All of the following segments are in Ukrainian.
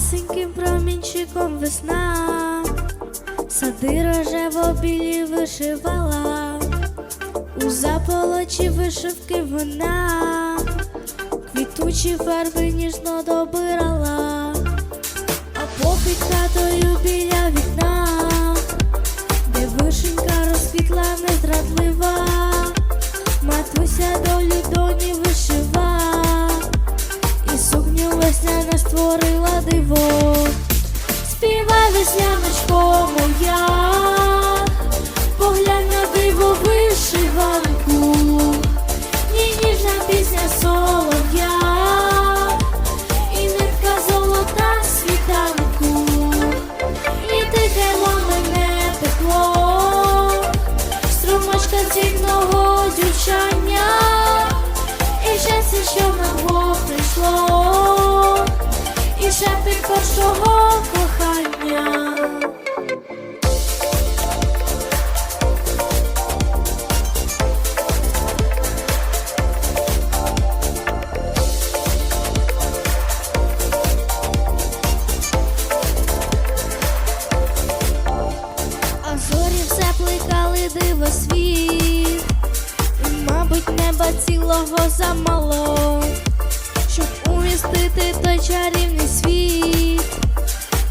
Малесеньким промінчиком весна, сади рожево білі вишивала, у заполочі вишивки вона, квітучі фарби ніжно добирала, а попід хатою біля вікна, де вишенька розквітла незрадлива, матуся долю доні весняна створила диво. Співай весняночко моя, поглянь на диво вишиванку, і ніжна пісня солов'я, і нитка золота світанку, і тихе мене тепло, струмочка цігного дючання. І щастя, що на двох прийшло, і шепіт першого кохання. А зорі все плекали диво світ, мабуть, неба цілого замало, щоб умістити той чарівний світ,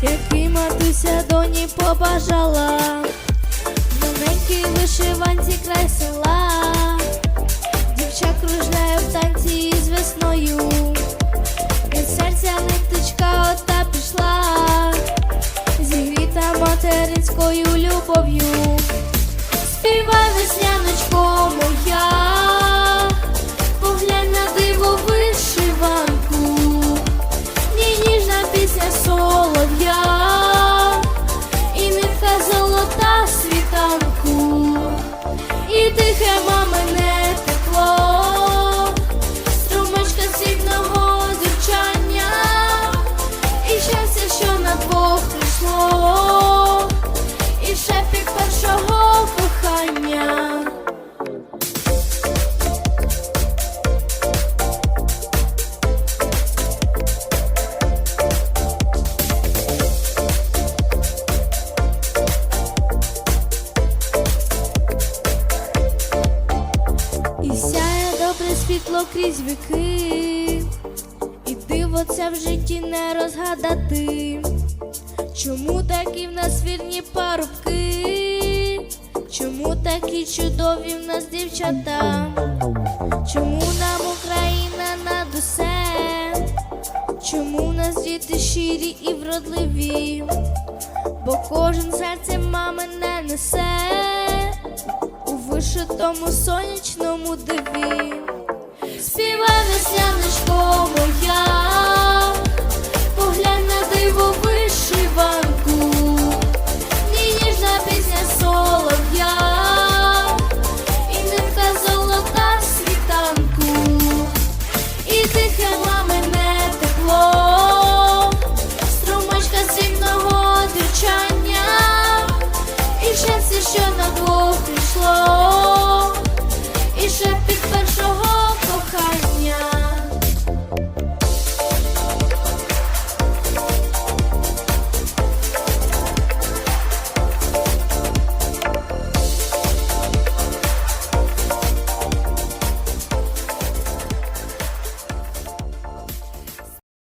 який матуся доні побажала, В маленькій вишиванці край села, дівча кружляє в танці із весною, від серця ниточка ота пішла зігріта материнською любов'ю. Добре світло крізь віки, і диво це в житті не розгадати. Чому такі в нас вірні парубки? Чому такі чудові в нас дівчата? Чому нам Україна над усе? Чому в нас діти щирі і вродливі? Бо кожен серце мами не несе у вишитому сонячному диві. Весняночко моя,